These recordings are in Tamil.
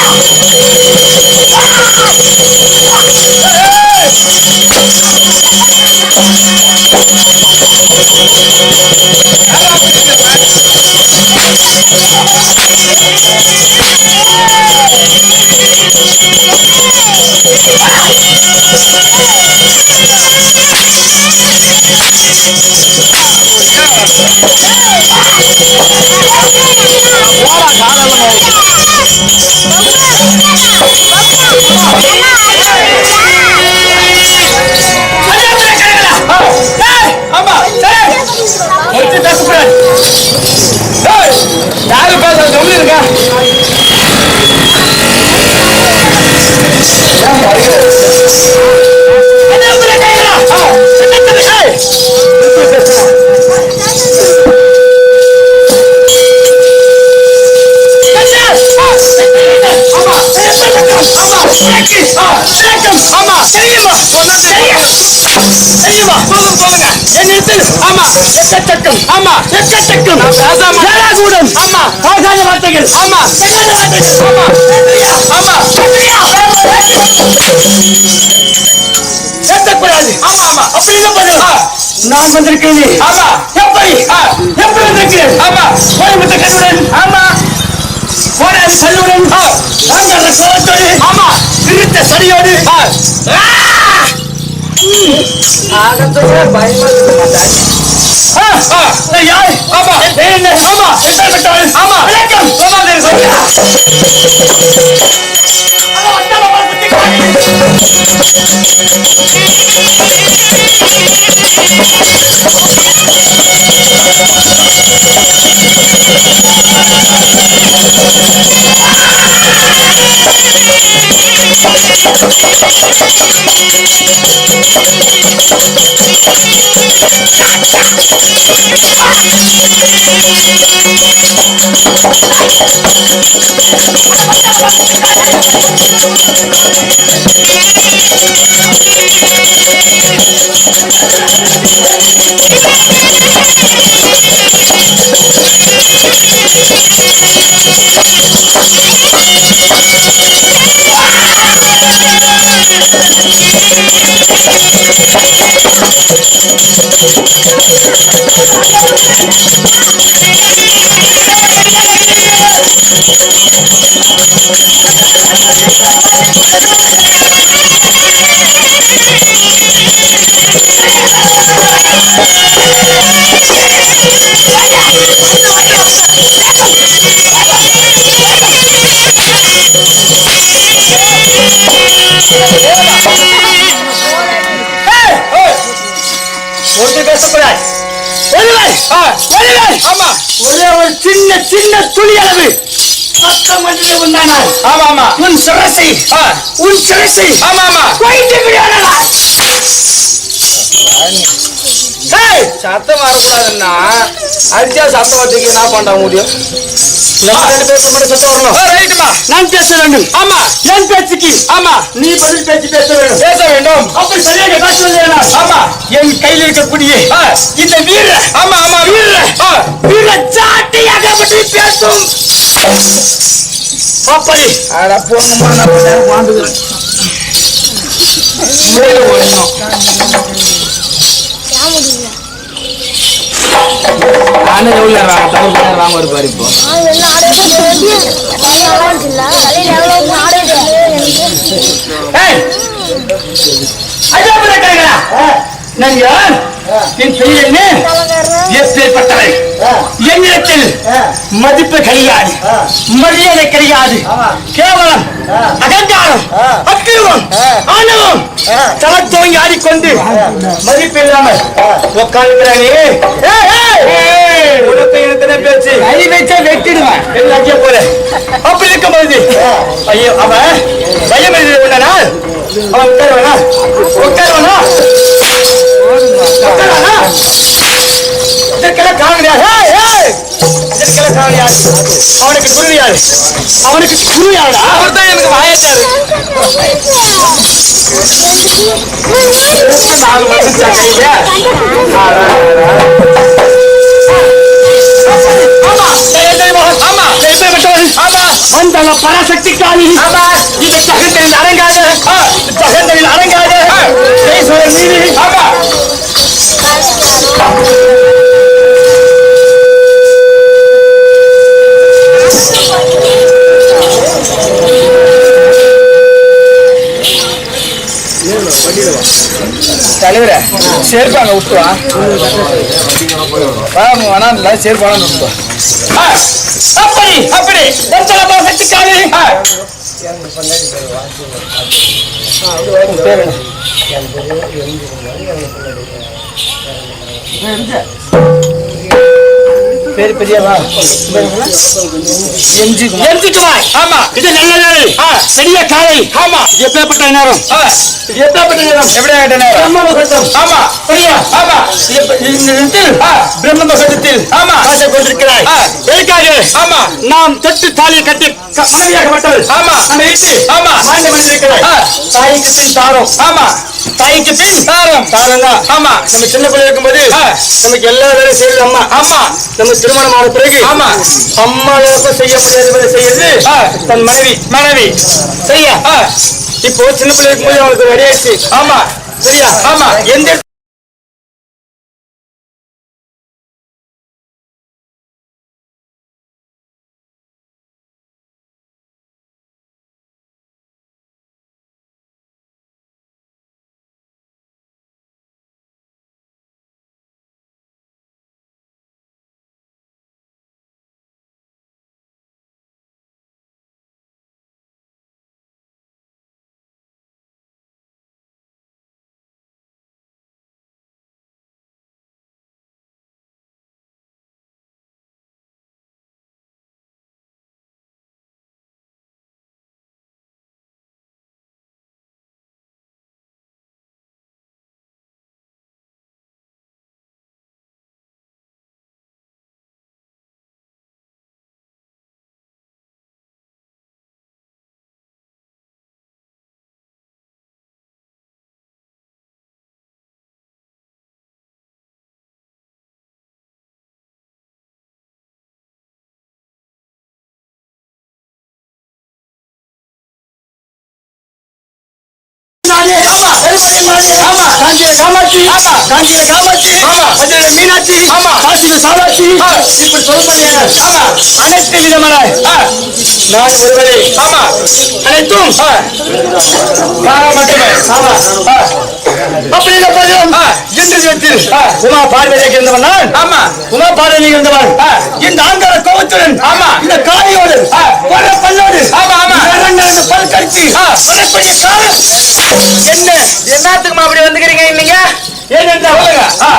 ஆமா தெரியுமா சொல்லுங்க சொல்லுங்க என்னிடத்தில் ஆமா எக்கச்சக்கம் ஆமா எக்கச்சக்கம் ஏராகூடம் ஆமா ஆகாத வார்த்தைகள் ஆமா செல்லாத வார்த்தைகள் ஆமா ஆமா ஏற்றக்கூடாது ஆமா ஆமா அப்படின்னு பதில் நான் வந்திருக்கிறேன் ஆமா எப்படி எப்படி வந்திருக்கிறேன் ஆமா கோயம்புத்த கண்ணுடன் ஆமா ஆங்கார கோலத்தோடு ஆமா திருத்த சடியோடு आगे तो ये भाई मत बता हाँ हाँ ले यार अब ए ने अब इधर बैठो हम अरे कम अब देर से अरे अच्छा बाबा कुछ खा ले ஆமா விளக்கம் சோமாதேவி சொல்லுங்க ஒன்று பேசக்கூடாது ஒருவர் ஒருவர் ஆமா ஒரே ஒரு சின்ன சின்ன துளி அளவு சத்தம் வந்து உண்டானால் ஆமா ஆமா உன் சிரசை உன் சிரசை ஆமா ஆமா கொய்து விடுவானா சத்தம் வரக்கூடாதுன்னா அடிச்சா சத்தம் வச்சுக்க என்ன பண்ண முடியும்? நம்ம ரெண்டு பேருக்கு மட்டும் சத்தம் வரணும். ரைட்டுமா நான் பேச வேண்டும். ஆமா. என் பேச்சுக்கு. ஆமா. நீ பதில் பேச்சு பேச வேண்டும். பேச வேண்டும். அப்படி சரியாக பேசுவது வேணாம் ஆமா. என் கையில் இருக்கக்கூடிய இந்த வீர ஆமா ஆமா வீர வீர சாட்டியாக பற்றி பேசும். அப்படி. அட பொண்ணுமா நான் வாழ்ந்துக்கிறேன் நானே எவ்வளோ தமிழ் பேர் வாங்க ஒரு பாரு இப்போ ஏய்! அஜாபுர கேக்குறா நான் யார் என் பெயர் என்ன எப்பேற்பட்டவை என்னிடத்தில் மதிப்பு கிடையாது. மரியாதை கிடையாது. கேவலம் அகங்காரம் அக்கிரமம் ஆணவம் தளத்தோங்கி ஆடிக்கொண்டு மதிப்பு இல்லாமல் எனக்கு பேச்சு? கை வச்சா வெட்டிடுவேன். எல்லாக்கே போற அப்படி இருக்கும்போது ஐயோ அவன் பையன் உண்டனா அவன் உட்காருவானா? உட்காருவானா? உட்காருவானா? காரணம் யார் அவனுக்கு குரு யாரு அவனுக்கு குரு யாரா அவர் தான் எனக்கு வாயாச்சாரு நாலு வருஷம் ஆமா. ஜெய ஜெய மோகன் ஆமா ஜெய ஜெய சேர்ப்பாங்க விட்டுவா வேணா இல்லை சேர்ப்பான விட்டுவா அப்படி அப்படி தந்தல பராசக்திக்காக பேர் என்ன பேர் பெரியவா? MG MG Kumar. ஆமா. இது நல்ல நாள். பெரிய காலை. ஆமா. எப்பேற்பட்ட நேரம்? இது எப்படிப்பட்ட நேரம்? எப்படிப்பட்ட நேரம்? பிரம்ம முகூர்த்தம். ஆமா. சரியா ஆமா. பிரம்ம முகூர்த்தத்தில் ஆமா. காசை கொண்டிருக்கிறாய் எதுக்காக? ஆமா. நாம் தொட்டு தாலியை கட்டி க- மனைவியாகப்பட்டவள் ஆமா. அந்த இட்டு ஆமா. மாண்டு வந்திருக்கிறாய் தாய்க்கு பின் தாரம். ஆமா. தாய்க்கு பின் தாரம். தான் ஆமா. நம்ம சின்ன பிள்ளை இருக்கும்போது நமக்கு எல்லா வேலையும் செய்யுது அம்மா. ஆமா. நம்ம திருமணம் ஆன பிறகு ஆமா. அம்மா வேலை செய்ய முடியாத செய்யறது தன் மனைவி மனைவி. சரியா? இப்போ சின்ன பிள்ளை இருக்கும்போது அவனுக்கு ரெடி ஆயிடுச்சு. ஆமா. சரியா? ஆமா. எந்த காமாட்சி ஆமா காஞ்சியில காமாட்சி. ஆமா. மதுரையில மீனாட்சி. காசியில சாலாட்சி இப்படி சொல்லுங்க ஆமா. அனைத்து விதமான நான் ஒருவரே ஆமா. அனைத்தும் மட்டுமே. ஆமா. அப்படி இருப்பதும் இன்று தினத்தில் உமா பார்வதிக்கு இருந்தவன் நான். ஆமா. உமா பார்வதி இருந்தவன். இந்த ஆங்கார கோபத்துடன் ஆமா. இந்த காயோடு கொட பல்லோடு ஆமா ஆமா. பல் கடிச்சு என்ன? என்னத்துக்குமா அப்படி வந்துக்கிறீங்க நீங்க ஏனென்றால்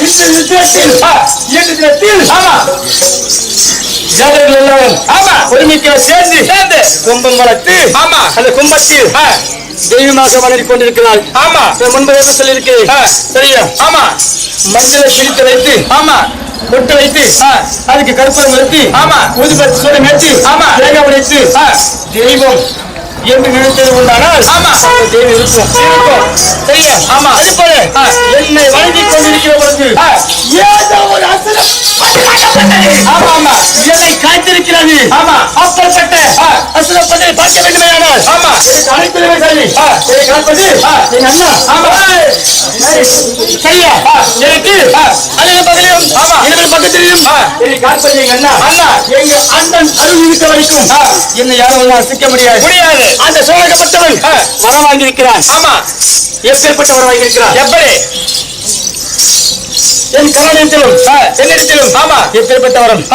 இந்த யுத்தத்தில் இந்த தினத்தில் ஆமா. ஜாதகர்கள் எல்லாரும் ஆமா. ஒருமிக்க சேர்ந்து சேர்ந்து. கும்பம் வளர்த்து ஆமா. அந்த கும்பத்தில் தெய்வமாக வளர்ந்து கொண்டிருக்கிறாள் ஆமா. முன்பு சொல்லியிருக்கிறேன் சரியா? ஆமா. மஞ்சளை பிரித்து வைத்து ஆமா. பொட்டு வைத்து அதுக்கு கற்பூரம் வைத்து ஆமா. ஊதுபத்தி சூடம் ஏற்றி ஆமா. தேங்காய் உடைத்து தெய்வம். என்று நினைத்தது உண்டானால் ஆமா. தெய்வம் இருக்கும். இருக்கும் சரியா ஆமா. அது போல என்னை வணங்கி கொண்டிருக்கிற பொழுது ஏதோ ஒரு அசுரம் ஆமா ஆமா என்னை காய்த்திருக்கிறது ஆமா. அப்பற்பட்ட அசுரப்பதை பார்க்க வேண்டுமேயானால் ஆமா. எனக்கு அழைப்பதுமே சரி என்னை காப்பது என் அண்ணா. ஆமா. சரியா? எனக்கு அண்ணன் பக்கத்திலும் ஆமா. இரண்டு பக்கத்திலும் என்னை காப்பது எங்க அண்ணா. அண்ணா. எங்க அண்ணன் அருள் இருக்க வரைக்கும் என்னை யாரும் அசைக்க முடியாது. முடியாது. அந்த சோழகப்பட்டவன் வரம் வாங்கியிருக்கிறான் ஆமா. எப்பேற்பட்ட வரம் வாங்கியிருக்கிறான் எப்படி என் கரணத்திலும் என்னிடத்திலும். எப்பேற்பட்ட வரம்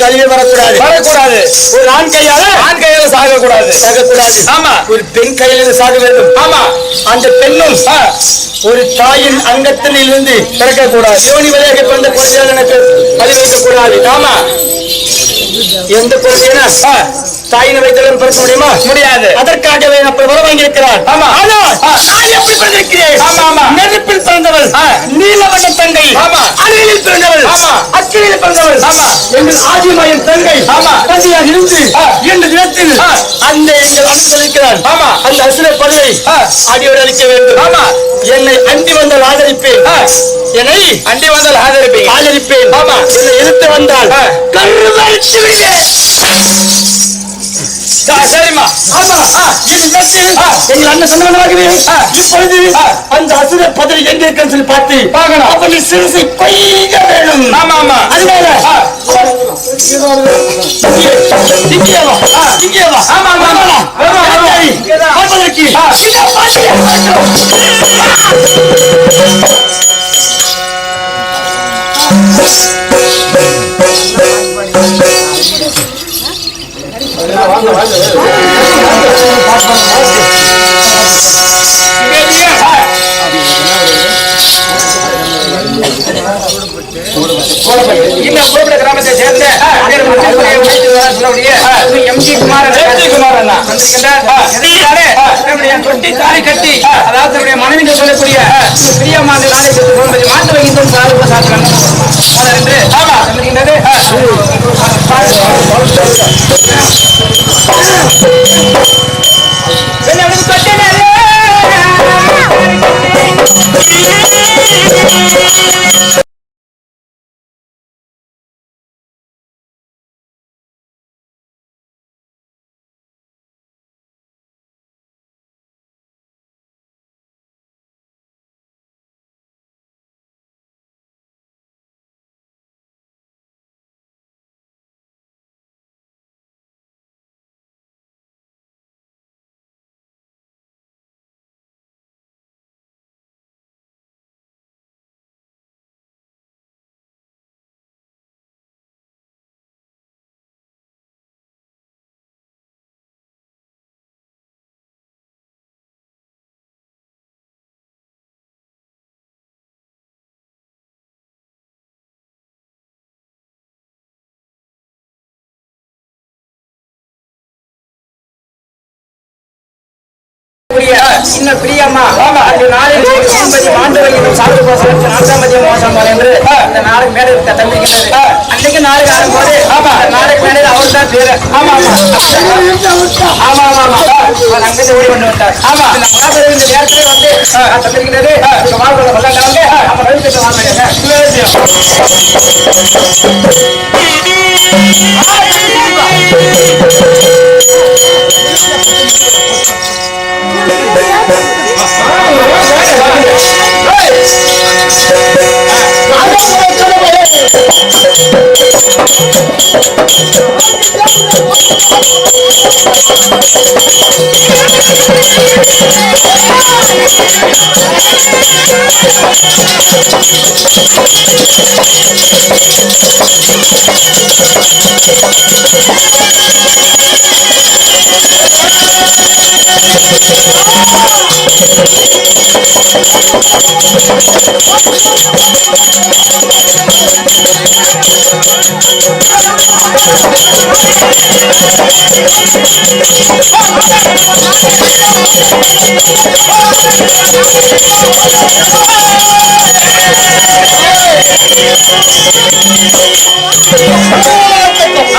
அழிவே வரக்கூடாது. வரக்கூடாது. ஒரு ஆண் கையால ஆண் கையில சாக கூடாது சாகக்கூடாது. ஆமா. ஒரு பெண் கையில சாக வேண்டும். ஆமா. அந்த பெண்ணும் ஒரு தாயின் அங்கத்தில் இருந்து பிறக்கக்கூடாது. யோனி வழியாக பிறந்த குழந்தைகள் எனக்கு பழி வைக்கக்கூடாது ஆமா. எந்த குழந்தைனா தாயினை வைத்தவன் பிறக்க முடியுமா முடியாது அதற்காகவே அப்ப வர வாங்கியிருக்கிறார் ஆமா. ஆனால். நான் எப்படி பிறந்திருக்கிறேன் ஆமா, ஆமா. நெருப்பில் பிறந்தவள். நீலவண்ண தங்கை ஆமா. அணிலில் பிறந்தவள் ஆமா. அக்கினியில் பிறந்தவள் ஆமா. எங்கள் ஆதிமாயின் தங்கை ஆமா. தந்தையாக இருந்து ஆ. இன்று தினத்தில். அந்த எங்கள் அண்ணன் இருக்கிறார் ஆமா. அந்த அசுர ஆ. அடியோடு அளிக்க வேண்டும் ஆமா. என்னை அண்டி வந்தால் ஆதரிப்பேன். என்னை அண்டி வந்தால் ஆதரிப்பீங்க ஆதரிப்பேன் ஆமா. என்னை எதிர்த்து வந்தால் ஆ. சரிம்மா. ஆமா எங்கள் அண்ணன் சொன்னவனாகவே இப்பொழுது அந்த அசுர பதவி எங்க இருக்குன்னு சொல்லி பார்த்து பார்க்கணும். அவனை சிறுசை கொய்க வேணும். ஆமா ஆமா. அதனால இங்கே வா. இங்கே வா. ஆமா, ஆமா, ஆமா. பார்ப்பதற்கு. கிராமத்தை சேர்ந்த எம்ஜி குமாரன் எம்ஜி குமாரன் தொட்டி தாலி கட்டி அதாவது மனைவி சொல்லக்கூடிய பிரியமான நாளை கூடிய சின்ன பிரியம்மா. அந்த நாளில் ஒன்பது ஆண்டுகள் சாப்பிட்டு போசம் நான்காம் மதியம் மோசம் என்று இந்த மேல இருக்க தந்திருக்கிறது அன்னைக்கு நாளுக்கு ஆடும்போது நாளுக்கு மேலே அவர் தான் பேரு. ஆமா ஆமா. ஆமா ஆமா ஆமா. அங்கிருந்து ஓடி கொண்டு வந்தார் ஆமா. இந்த நேரத்திலே வந்து தந்திருக்கிறது. வாழ்க்கை வல்லவங்க நம்ம ரவி பெற்ற வாழ்க்கை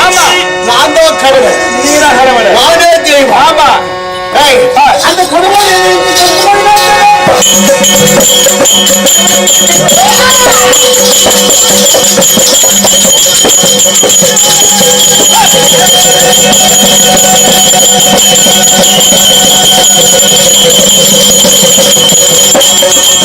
ஆமா நான் தான் கடவுள் நீதான் கடவுள். நானே தெய்வம் ஆமா ஏய், அந்த கடவுள் ஏய், நாம இருக்கிற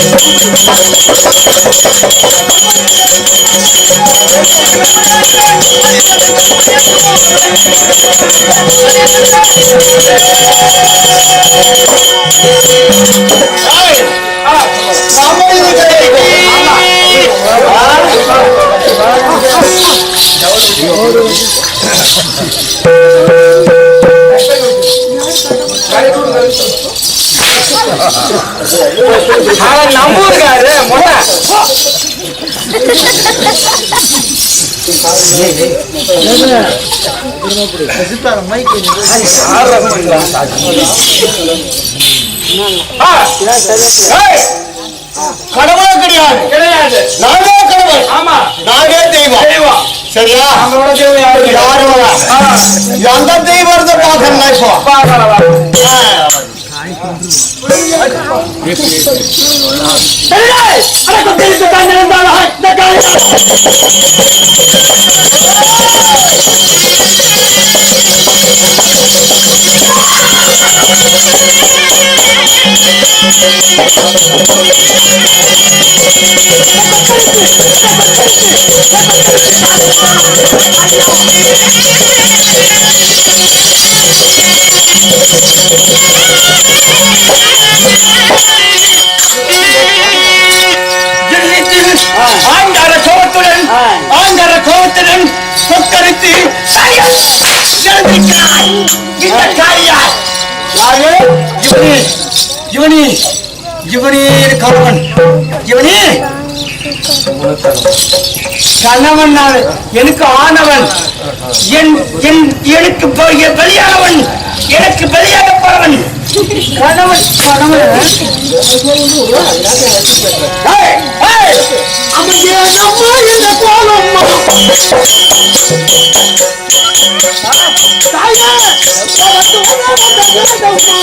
தெய்வம். நம்ம ஊருக்காரு மொட்டை. ஆ, ஏய், கடவுளே கிடையாது. கிடையாது. நானே கடவுள். ஆமா. நானே தெய்வம். தெய்வம். சரியா? நம்மளோட தெய்வம். யாரும் இல்ல. எந்த தெய்வத்தை பார்க்கணும் இப்போ பார்க்கலாம் अरे तो तेरी दुकान में वाला है दुकान ஜில்லித்தில் ஆங்கார கோபத்துடன் ஆங்கார கோபத்துடன் கொக்கரித்து இந்த காரியார் யாரு இவனி இவனி இவனே கணவன் இவனே கணவன் எனக்கு ஆனவன். என் என் எனக்கு ப- பலியானவன் எனக்கு பலியாக போறவன் கணவன் கணவன். ஏய், Yeah.